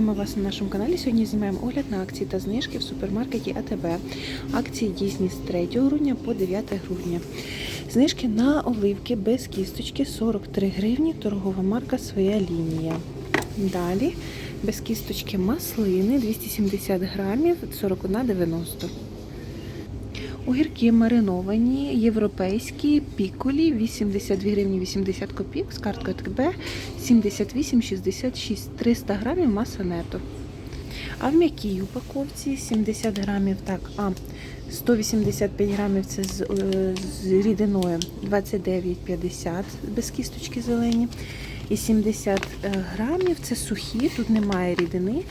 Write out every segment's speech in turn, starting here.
Ми вас на нашому каналі сьогодні знімаємо огляд на акції та знижки в супермаркеті АТБ. Акції дійсні з 3 грудня по 9 грудня. Знижки на оливки без кісточки 43 гривні, торгова марка Своя лінія. Далі без кісточки маслини 270 грамів 41,90. Огірки мариновані, європейські, піколі 82 гривні 80 копійок з карткою ТКБ 78,66 300 грамів маса нету. А в м'якій упаковці 70 грамів, так, а 185 грамів це з, е, з рідиною 29,50 без кісточки зелені. І 70 грамів це сухі, тут немає рідини,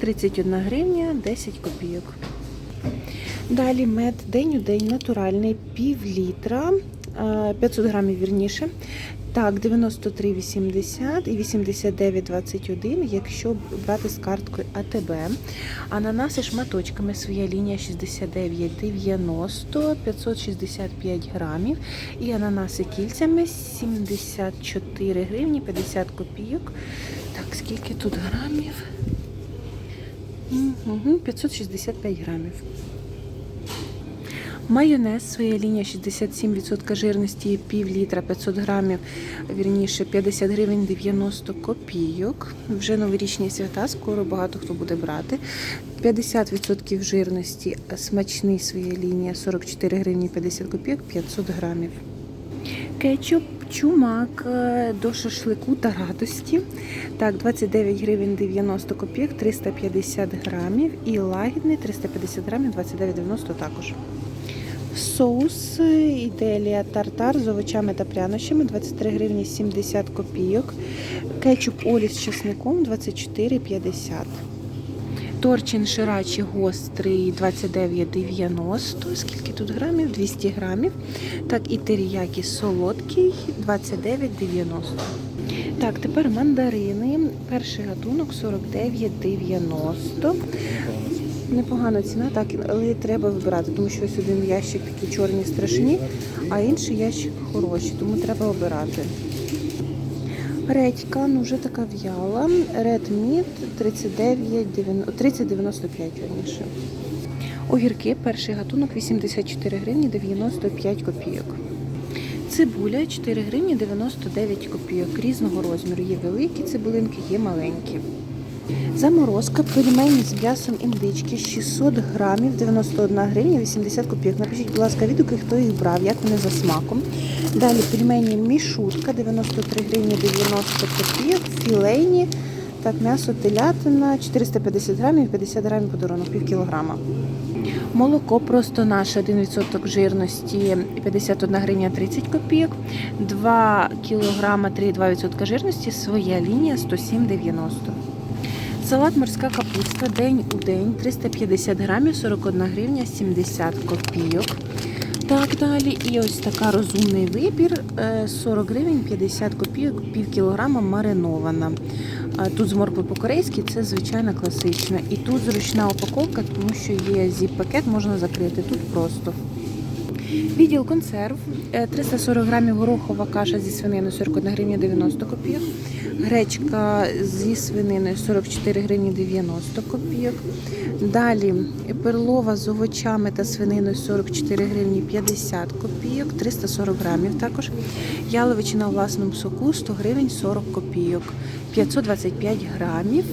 31 гривня 10 копійок. Далі мед день у день натуральний, пів літра, е, 500 грамів вірніше. Так, 93,80 і 89,21, якщо брати з карткою АТБ. Ананаси шматочками своя лінія 69,90, 565 грамів. І ананаси кільцями 74 гривні 50 копійок. Так, скільки тут грамів? Угу, 565 грамів. Майонез, своя лінія 67% жирності, пів літра 500 грамів, вірніше 50 гривень 90 копійок. Вже новорічні свята, скоро багато хто буде брати. 50% жирності, смачний своя лінія 44 гривні 50 копійок, 500 грамів. Кетчуп чумак е, до шашлику та радості. Так, 29 гривень 90 копійок, 350 грамів. І лагідний 350 грамів, 29,90 також. Соус Іделія тартар з овочами та прянощами 23 гривні 70 копійок. Кетчуп Олі з чесником 24,50. Торчин ширачі гострий 29,90. Скільки тут грамів? 200 грамів. Так, і теріякі солодкий 29,90. Так, тепер мандарини. Перший гатунок 49,90. Непогана ціна, так, але треба вибирати, тому що ось один ящик такі чорні страшні, а інший ящик хороший, тому треба обирати. Редька, ну вже така в'яла. Red Meat 30,95 верніше. Огірки, перший гатунок 84 гривні 95 копійок. Цибуля 4 гривні 99 копійок. Різного розміру. Є великі цибулинки, є маленькі. Заморозка, пельмені з м'ясом індички 600 грамів, 91 гривня, 80 копійок. Напишіть, будь ласка, відгуки, хто їх брав, як вони за смаком. Далі пельмені мішутка, 93 гривні, 90 копійок, філейні, так, м'ясо телятина, 450 грамів, 50 грамів подарунок, пів кілограма. Молоко просто наше 1% жирності 51 гривня 30 копійок, 2 кілограма 3,2% жирності, своя лінія 107,90. Салат морська капуста день у день 350 грамів 41 гривня 70 копійок. Так далі. І ось така розумний вибір 40 гривень 50 копійок, пів кілограма маринована. Тут з моркви по-корейськи це звичайна класична. І тут зручна упаковка, тому що є зіп-пакет, можна закрити. Тут просто. Відділ консерв е, 340 грамів горохова каша зі свининою 41 гривня 90 копійок. Гречка зі свининою 44 гривні 90 копійок. Далі перлова з овочами та свининою 44 гривні 50 копійок, 340 грамів також. Яловичина у власному соку 100 гривень 40 копійок, 525 грамів.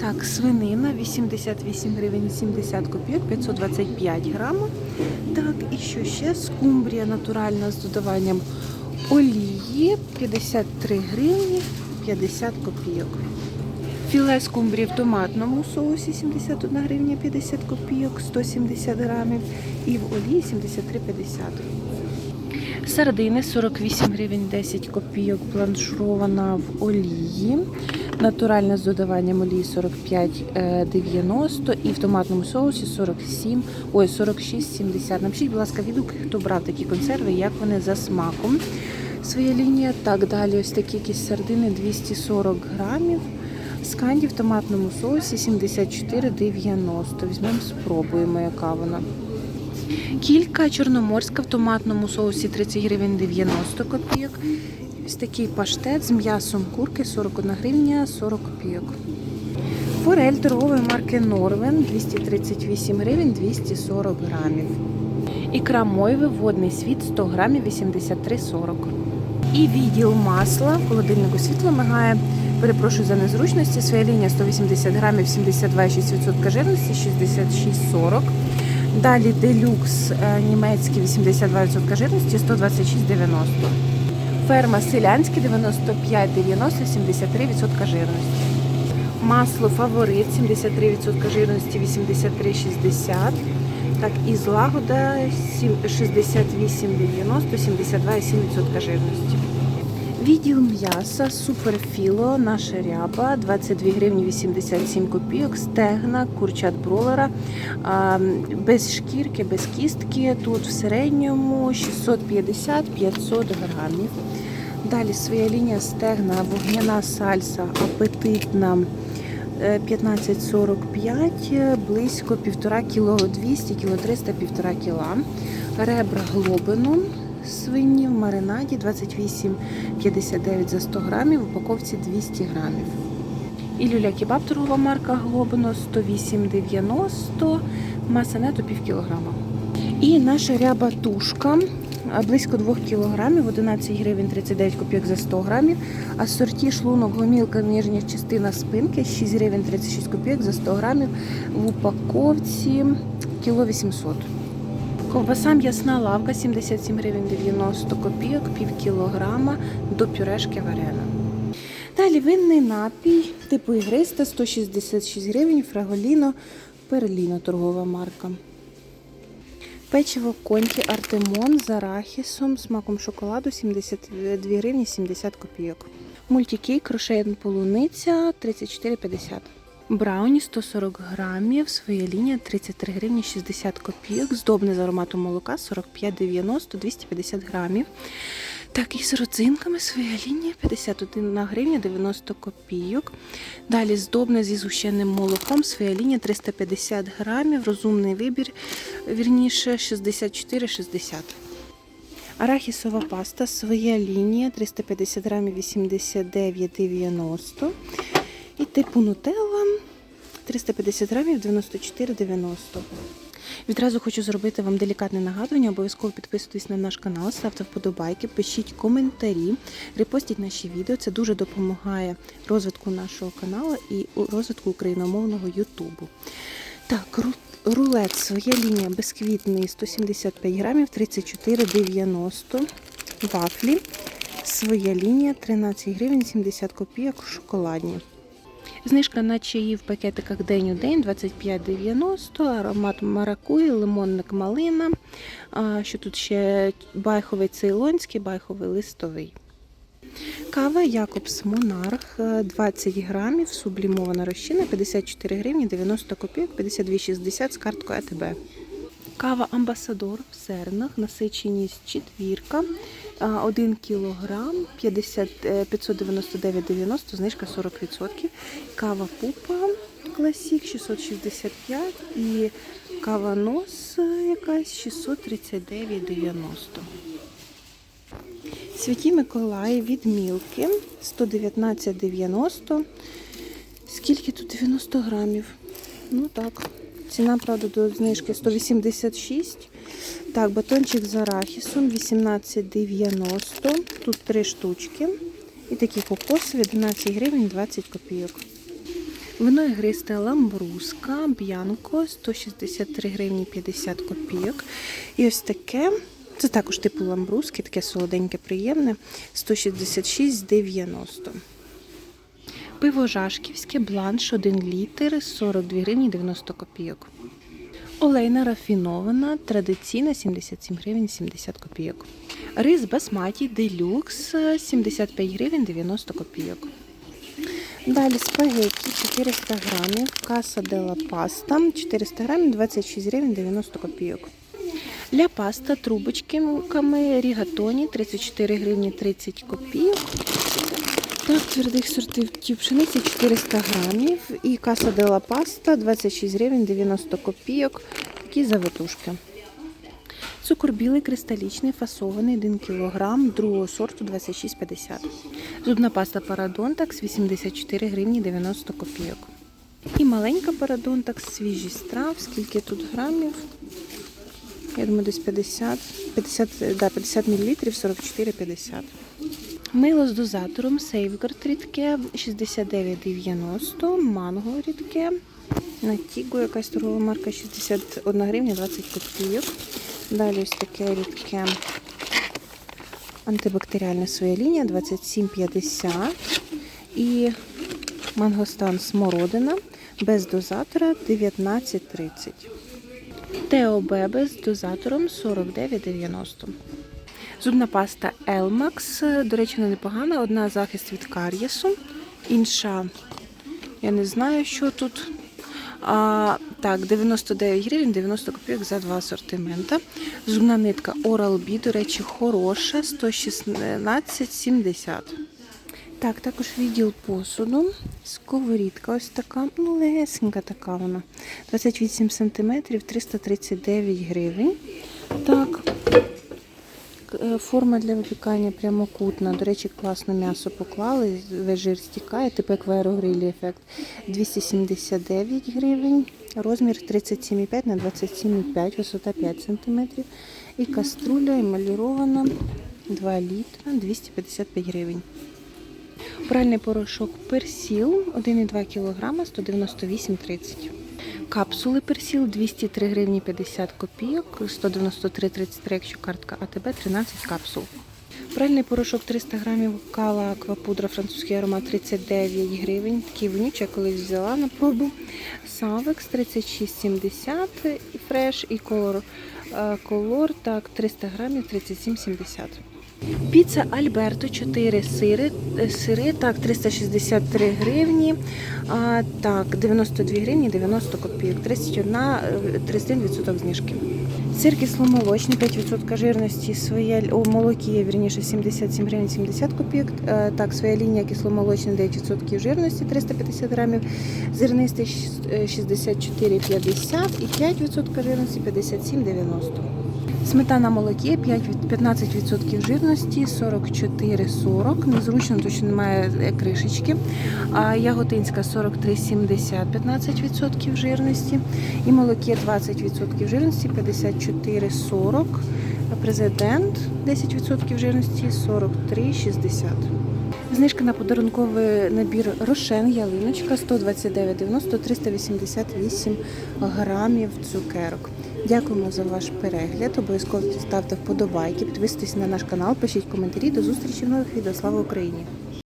Так, свинина 88 гривень 70 копійок, 525 грамів. Так, і що ще? Скумбрія натуральна з додаванням олії 53 гривні 50 копійок. Філе скумбрії в томатному соусі 71 гривня 50 копійок, 170 грамів. І в олії 73,50. Сардини 48 гривень 10 копійок, бланширована в олії. Натуральна з додаванням олії 45,90 і в томатному соусі 47, ой, 46,70. Напишіть, будь ласка, відгуки, хто брав такі консерви, як вони за смаком. Своя лінія. Так, далі ось такі якісь сардини 240 грамів. Сканді в томатному соусі 74,90. Візьмемо, спробуємо, яка вона. Кілька чорноморська в томатному соусі 30 гривень 90 копійок. Ось такий паштет з м'ясом курки 41 гривня 40 копійок. Форель торгової марки Норвен 238 гривень 240 грамів. Ікра мойви водний світ 100 грамів 83,40. І відділ масла в холодильнику світло мигає. Перепрошую за незручності. Своя лінія 180 грамів 72,6% жирності 66,40. Далі делюкс е, німецький 82% жирності 126,90. Ферма селянське 95,90 73% жирності. Масло фаворит 73% жирності 83,60. Так, і злагода 68,90 72,7% жирності. Відділ м'яса суперфіло, наша ряба 22 гривні 87 копійок, стегна, курчат бролера, без шкірки, без кістки. Тут в середньому 650-500 грамів. Далі своя лінія стегна, вогняна сальса, апетитна. е, 15,45, е, близько 1,5 кг 200 кг 300 1,5 кг. Ребра глобину свині в маринаді 28,59 за 100 грамів, в упаковці 200 грамів. І люля кебаб торгова марка Глобино 108,90, маса нету пів кілограма. І наша ряба тушка близько 2 кілограмів, 11 гривень 39 копійок за 100 грамів. А сорті шлунок, гомілка, нижня частина спинки 6 гривень 36 копійок за 100 грамів. В упаковці кіло 800. Ковбаса м'ясна лавка 77 гривень 90 копійок, пів кілограма до пюрешки варена. Далі винний напій типу ігриста 166 гривень, фраголіно, перліно торгова марка. Печиво конті Артемон з арахісом, смаком шоколаду 72 гривні 70 копійок. Мультикейк крошен полуниця 34,50. Брауні 140 грамів, своя лінія 33 гривні 60 копійок. Здобне з ароматом молока 45,90 250 грамів. Так, і з родзинками своя лінія 51 гривня 90 копійок. Далі здобне зі згущеним молоком, своя лінія 350 грамів, розумний вибір, вірніше 64,60. Арахісова паста, своя лінія 350 грамів 89,90. І типу нутелла 350 грамів 94,90. Відразу хочу зробити вам делікатне нагадування. Обов'язково підписуйтесь на наш канал, ставте вподобайки, пишіть коментарі, репостіть наші відео. Це дуже допомагає розвитку нашого каналу і розвитку україномовного Ютубу. Так, ру- рулет, своя лінія безквітний 175 грамів 34,90. Вафлі, своя лінія 13 гривень 70 копійок шоколадні. Знижка на чаї в пакетиках день у день 25,90, аромат маракуї, лимонник малина. А, що тут ще байховий цейлонський, байховий листовий. Кава Якобс Монарх е, 20 грамів, сублімована розчина 54 гривні 90 копійок, 52,60 з карткою АТБ. Кава Амбасадор в зернах, насиченість четвірка, 1 кілограм, 50, е, 599,90, знижка 40%. Кава Пупа Класік 665 і кава Нос якась 639,90. Святі Миколаї від Мілки 119,90. Скільки тут 90 грамів? Ну так. Ціна, правда, до знижки 186. Так, батончик з арахісом 18,90. Тут три штучки. І такі кокосові 11 гривень 20 копійок. Вино ігристе ламбруска, б'янко 163 гривні 50 копійок. І ось таке, це також типу ламбруски, таке солоденьке, приємне, 166,90. Пиво Жашківське, бланш 1 літр, 42 гривні 90 копійок. Олейна рафінована, традиційна 77 гривень 70 копійок. Рис басматі делюкс 75 гривень 90 копійок. Далі спагетті 400 грамів, каса дела паста 400 грамів 26 гривень 90 копійок. Ля паста трубочками рігатоні 34 гривні 30 копійок. Так, твердих сортів пшениці 400 грамів і каса дела паста 26 гривень 90 копійок. Такі завитушки. Цукор білий кристалічний, фасований 1 кг, другого сорту 26,50. Зубна паста Парадонтакс 84 гривні 90 копійок. І маленька парадонтак, свіжі страв. Скільки тут грамів? Я думаю, десь 50, 50, да, 50 мл, 44,50. Мило з дозатором Сейвгард рідке 69,90, манго рідке. Натіго якась торгова марка 61 гривня 20 копійок. Далі ось таке рідке антибактеріальна своя лінія 27,50. І мангостан смородина без дозатора 19,30. Тео Бебе з дозатором 49,90. Зубна паста Elmax, до речі, вона непогана. Одна захист від кар'єсу, інша, я не знаю, що тут. А, так, 99 гривень, 90 копійок за два асортимента. Зубна нитка Oral-B, до речі, хороша, 116,70. Так, також відділ посуду. Сковорідка ось така, ну така вона. 28 см, 339 гривень. Так, Форма для випікання прямокутна. До речі, класно м'ясо поклали, весь жир стікає, типу як в аерогрилі ефект. 279 гривень, розмір 37,5 на 27,5, висота 5 см. І каструля емалірована 2 літра, 255 гривень. Пральний порошок персіл 1,2 кг 198,30 Капсули персіл 203 гривні 50 копійок, 193,33, якщо картка АТБ, 13 капсул. Пральний порошок 300 грамів, кала аквапудра, французький аромат 39 гривень. Такий вонючий, я колись взяла на пробу. Савекс 36,70 і фреш, і колор, е, колор так, 300 грамів 37,70. Піца Альберто 4 сири, е, сири так, 363 гривні, а, так, 92 гривні 90 копійок, 31, е, 31% знижки. Сир кисломолочний, 5% жирності, своя, у молокі, вірніше, 77 гривень 70 копійок, Е, так, своя лінія кисломолочна 9% жирності, 350 грамів, зернистий е, 64,50 і 5% жирності 57,90. Сметана молоке 5 від- 15% жирності, 44,40. Незручно, тому що немає е, кришечки. А яготинська 43,70, 15% жирності. І молоке 20% жирності, 54,40. А Президент 10% жирності, 43,60. Знижка на подарунковий набір Рошен ялиночка 129,90 388 грамів цукерок. Дякуємо за ваш перегляд. Обов'язково ставте вподобайки, підписуйтесь на наш канал, пишіть коментарі. До зустрічі в нових відео. Слава Україні!